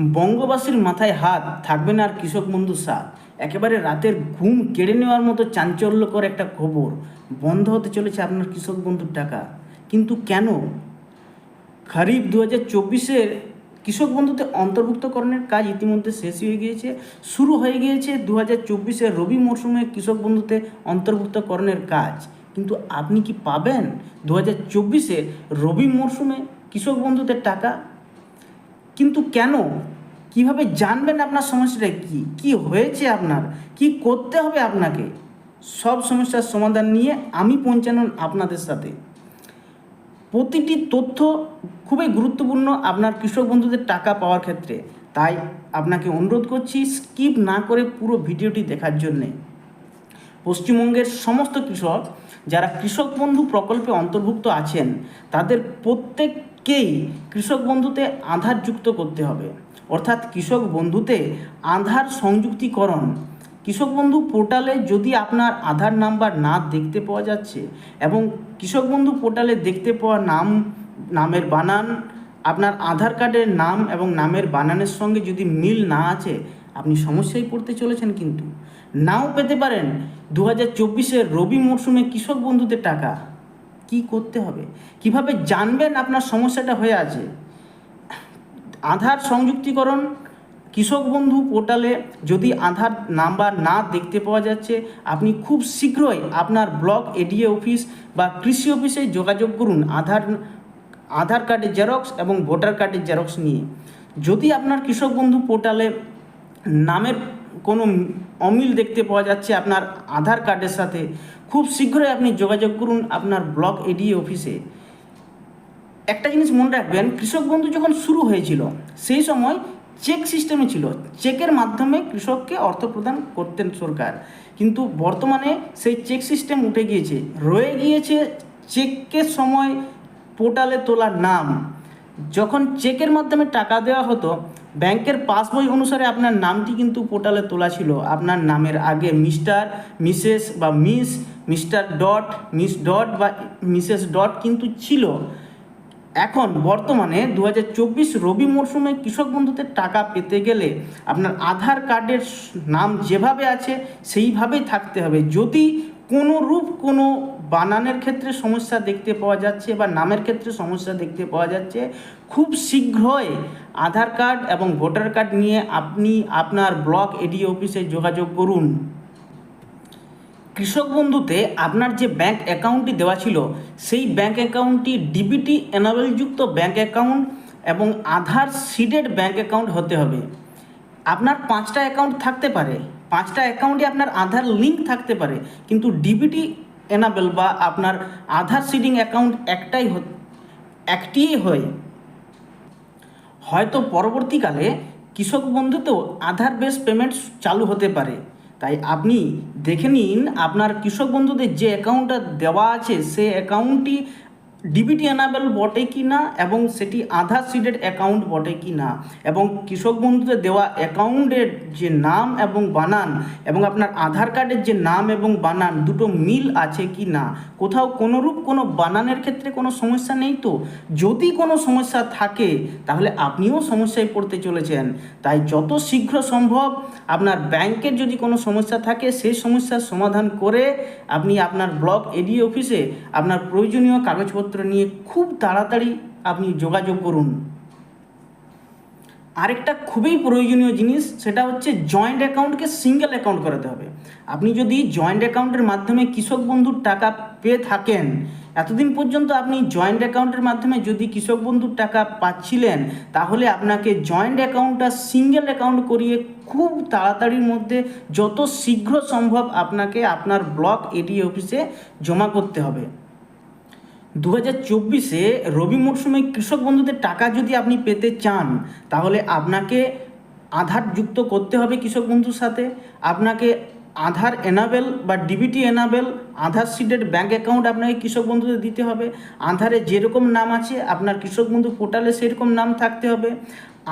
বঙ্গবাসীর মাথায় হাত, থাকবে না আর কৃষক বন্ধু সাথ। একেবারে রাতের ঘুম কেড়ে নেওয়ার মতো চাঞ্চল্যকর একটা খবর। বন্ধ হতে চলেছে আপনার কৃষক বন্ধুর টাকা। কিন্তু কেন? খারিফ দু হাজার চব্বিশের কৃষক বন্ধুতে অন্তর্ভুক্তকরণের কাজ ইতিমধ্যে শেষ হয়ে গিয়েছে। শুরু হয়ে গিয়েছে দু হাজার চব্বিশের রবি মরশুমে কৃষক বন্ধুতে অন্তর্ভুক্তকরণের কাজ। কিন্তু আপনি কি পাবেন? দু হাজার চব্বিশে রবি মরশুমে কৃষক বন্ধুদের টাকা? কিন্তু কেন? কীভাবে জানবেন আপনার সমস্যাটা কি? কি হয়েছে আপনার? কি করতে হবে আপনাকে? সব সমস্যার সমাধান নিয়ে আমি পৌঁছানোর আপনাদের সাথে। প্রতিটি তথ্য খুবই গুরুত্বপূর্ণ আপনার কৃষক বন্ধুদের টাকা পাওয়ার ক্ষেত্রে। তাই আপনাকে অনুরোধ করছি, স্কিপ না করে পুরো ভিডিওটি দেখার জন্যে। পশ্চিমবঙ্গের সমস্ত কৃষক, যারা কৃষক বন্ধু প্রকল্পে অন্তর্ভুক্ত আছেন, তাদের প্রত্যেককেই কৃষক বন্ধুতে আধার যুক্ত করতে হবে। অর্থাৎ কৃষক বন্ধুতে আধার সংযুক্তিকরণ। কৃষক বন্ধু পোর্টালে যদি আপনার আধার নাম্বার না দেখতে পাওয়া যাচ্ছে এবং কৃষক বন্ধু পোর্টালে দেখতে পাওয়া নাম, নামের বানান, আপনার আধার কার্ডের নাম এবং নামের বানানের সঙ্গে যদি মিল না আছে, আপনি সমস্যায় পড়তে চলেছেন কিন্তু। নাও পেতে পারেন। দু হাজার চব্বিশের রবি মরশুমে কৃষক বন্ধুদের টাকা। কি করতে হবে? কীভাবে জানবেন আপনার সমস্যাটা হয়ে আছে? আধার সংযুক্তিকরণ, কৃষক বন্ধু পোর্টালে যদি আধার নাম্বার না দেখতে পাওয়া যাচ্ছে, আপনি খুব শীঘ্রই আপনার ব্লক এডিএ অফিস বা কৃষি অফিসে যোগাযোগ করুন আধার আধার কার্ডের জেরক্স এবং ভোটার কার্ডের জেরক্স নিয়ে। যদি আপনার কৃষক বন্ধু পোর্টালে নামের কোনো অমিল দেখতে পাওয়া যাচ্ছে আপনার আধার কার্ডের সাথে, খুব শীঘ্রই আপনি যোগাযোগ করুন আপনার ব্লক এডিএ অফিসে। একটা জিনিস মনে রাখবেন, কৃষক বন্ধু যখন শুরু হয়েছিল, সেই সময় চেক সিস্টেমে ছিল। চেকের মাধ্যমে কৃষককে অর্থ প্রদান করতেন সরকার। কিন্তু বর্তমানে সেই চেক সিস্টেম উঠে গিয়েছে। রয়ে গিয়েছে চেকের সময় পোর্টালে তোলার নাম। যখন চেকের মাধ্যমে টাকা দেওয়া হতো ব্যাংকের পাসবই অনুসারে আপনার নামটি কিন্তু পোর্টালে তোলা ছিল। আপনার নামের আগে মিস্টার, মিসেস বা miss, mister dot, miss dot বা মিসেস ডট কিন্তু ছিল। এখন বর্তমানে দু হাজার চব্বিশ রবি মরশুমে কৃষক বন্ধুতে টাকা পেতে গেলে আপনার আধার কার্ডের নাম যেভাবে আছে সেইভাবেই থাকতে হবে। যদি কোনো রূপ কোনো বানানের ক্ষেত্রে সমস্যা দেখতে পাওয়া যাচ্ছে বা নামের ক্ষেত্রে সমস্যা দেখতে পাওয়া যাচ্ছে। খুব শীঘ্রই আধার কার্ড এবং ভোটার কার্ড নিয়ে আপনি আপনার ব্লক এডি অফিসে যোগাযোগ করুন। কৃষক বন্ধুতে আপনার যে ব্যাংক অ্যাকাউন্টটি দেওয়া ছিল, সেই ব্যাংক অ্যাকাউন্টটি ডিবিটি এনাবেলযুক্ত ব্যাংক অ্যাকাউন্ট এবং আধার সিডেড ব্যাংক অ্যাকাউন্ট হতে হবে। আপনার পাঁচটা অ্যাকাউন্ট থাকতে পারে। পাঁচটা অ্যাকাউন্টে আপনার আধার লিঙ্ক থাকতে পারে, কিন্তু ডিবিটি এনাবেল বা আপনার আধার সিডিং অ্যাকাউন্ট একটাই একটি হয়। হয়তো পরবর্তীকালে কৃষক বন্ধুতেও আধার বেস পেমেন্ট চালু হতে পারে। তাই আপনি দেখে নিন আপনার কৃষক বন্ধুদের যে অ্যাকাউন্টটা দেওয়া আছে, সে অ্যাকাউন্টটি ডিবিটি এনাবেল বটে কি না এবং সেটি আধার সিডেড অ্যাকাউন্ট বটে কি না এবং কৃষক বন্ধুদের দেওয়া অ্যাকাউন্টের যে নাম এবং বানান এবং আপনার আধার কার্ডের যে নাম এবং বানান দুটো মিল আছে কি না কোথাও কোনোরূপ কোনো বানানের ক্ষেত্রে কোনো সমস্যা নেই তো? যদি কোনো সমস্যা থাকে, তাহলে আপনিও সমস্যায় পড়তে চলেছেন। তাই যত শীঘ্র সম্ভব আপনার ব্যাংকের যদি কোনো সমস্যা থাকে, সেই সমস্যার সমাধান করে আপনি আপনার ব্লক এডি অফিসে আপনার প্রয়োজনীয় কাগজপত্র নিয়ে খুব তাড়াতাড়ি আপনি যোগাযোগ করুন। আরেকটা খুবই প্রয়োজনীয় জিনিস, সেটা হচ্ছে জয়েন্ট অ্যাকাউন্টকে সিঙ্গেল অ্যাকাউন্ট করাতে হবে। আপনি যদি জয়েন্ট অ্যাকাউন্টের মাধ্যমে কৃষক বন্ধুর টাকা পেয়ে থাকেন, এতদিন পর্যন্ত আপনি জয়েন্ট অ্যাকাউন্টের মাধ্যমে যদি কৃষক বন্ধুর টাকা পাচ্ছিলেন, তাহলে আপনাকে জয়েন্ট অ্যাকাউন্টটা সিঙ্গেল অ্যাকাউন্ট করিয়ে খুব তাড়াতাড়ির মধ্যে যত শীঘ্র সম্ভব আপনাকে আপনার ব্লক এডি অফিসে জমা করতে হবে। দু হাজার চব্বিশে রবি মরশুমে কৃষক বন্ধুদের টাকা যদি আপনি পেতে চান, তাহলে আপনাকে আধার যুক্ত করতে হবে কৃষক বন্ধুর সাথে। আপনাকে আধার এনাবেল বা DBT enable Aadhaar seeded bank account আপনাকে কৃষক বন্ধুদের দিতে হবে। আধারে যেরকম নাম আছে, আপনার কৃষক বন্ধু পোর্টালে সেরকম নাম থাকতে হবে।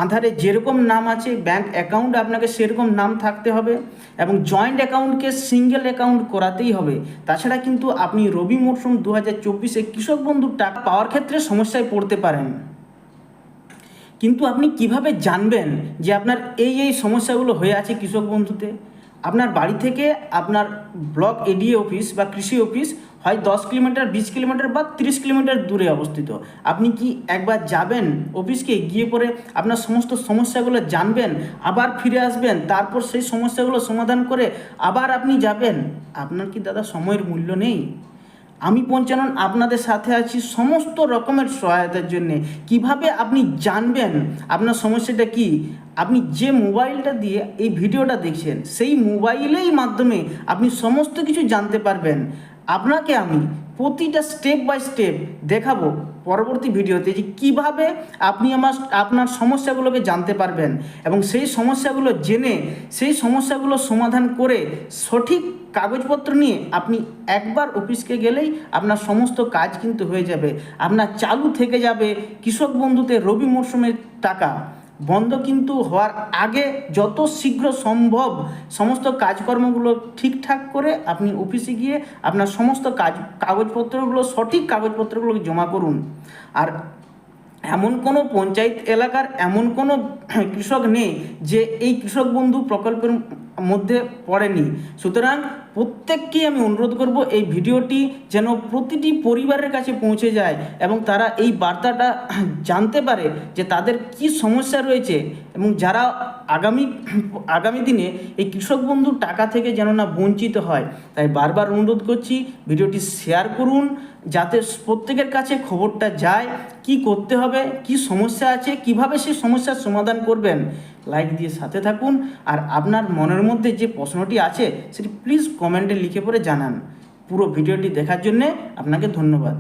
আধারে যেরকম নাম আছে ব্যাংক অ্যাকাউন্ট আপনাকে সেরকম নাম থাকতে হবে এবং জয়েন্ট অ্যাকাউন্টকে সিঙ্গেল অ্যাকাউন্ট করাতেই হবে। তাছাড়া কিন্তু আপনি রবি মরশুম দু হাজার চব্বিশে কৃষক বন্ধুর টাকা পাওয়ার ক্ষেত্রে সমস্যায় পড়তে পারেন। কিন্তু আপনি কীভাবে জানবেন যে আপনার এই এই সমস্যাগুলো হয়ে আছে কৃষক বন্ধুতে? আপনার বাড়ি থেকে আপনার ব্লক এডিএ অফিস বা কৃষি অফিস হয় দশ কিলোমিটার, বিশ কিলোমিটার বা তিরিশ কিলোমিটার দূরে অবস্থিত। আপনি কি একবার যাবেন অফিসকে গিয়ে পরে আপনার সমস্ত সমস্যাগুলো জানবেন, আবার ফিরে আসবেন, তারপর সেই সমস্যাগুলো সমাধান করে আবার আপনি যাবেন? আপনার কি দাদা সময়ের মূল্য নেই? আমি পঞ্চানন আপনাদের সাথে আছি সমস্ত রকমের সহায়তার জন্য। কীভাবে আপনি জানবেন আপনার সমস্যাটা কি? আপনি যে মোবাইলটা দিয়ে এই ভিডিওটা দেখছেন, সেই মোবাইলেই মাধ্যমে আপনি সমস্ত কিছু জানতে পারবেন। আপনাকে আমি প্রতিটা স্টেপ বাই স্টেপ দেখাবো পরবর্তী ভিডিওতে যে কীভাবে আপনি আমার, আপনার সমস্যাগুলোকে জানতে পারবেন এবং সেই সমস্যাগুলো জেনে, সেই সমস্যাগুলো সমাধান করে সঠিক কাগজপত্র নিয়ে আপনি একবার অফিসকে গেলেই আপনার সমস্ত কাজ কিন্তু হয়ে যাবে। আপনার চালু থেকে যাবে, কৃষক বন্ধুতে রবি মরশুমের টাকা। বন্ধ কিন্তু হওয়ার আগে যত শীঘ্র সম্ভব সমস্ত কাজকর্মগুলো ঠিকঠাক করে আপনি অফিসে গিয়ে আপনার সমস্ত কাজ, কাগজপত্রগুলো, সঠিক কাগজপত্রগুলো জমা করুন। আর এমন কোনো পঞ্চায়েত এলাকার এমন কোনো কৃষক নেই যে এই কৃষক বন্ধু প্রকল্পের মধ্যে পড়েনি। সুতরাং প্রত্যেককেই আমি অনুরোধ করব এই ভিডিওটি যেন প্রতিটি পরিবারের কাছে পৌঁছে যায় এবং তারা এই বার্তাটা জানতে পারে যে তাদের কি সমস্যা রয়েছে এবং যারা আগামী আগামী দিনে এই কৃষক বন্ধুর টাকা থেকে যেন না বঞ্চিত হয়। তাই বারবার অনুরোধ করছি ভিডিওটি শেয়ার করুন যাতে প্রত্যেকের কাছে খবরটা যায়, কি করতে হবে, কি সমস্যা আছে, কীভাবে সেই সমস্যার সমাধান করবেন। লাইক দিয়ে সাথে থাকুন আর আপনার মনের মধ্যে যে প্রশ্নটি আছে সেটি প্লিজ কমেন্টে লিখে পড়ে জানান। পুরো ভিডিওটি দেখার জন্যে আপনাকে ধন্যবাদ।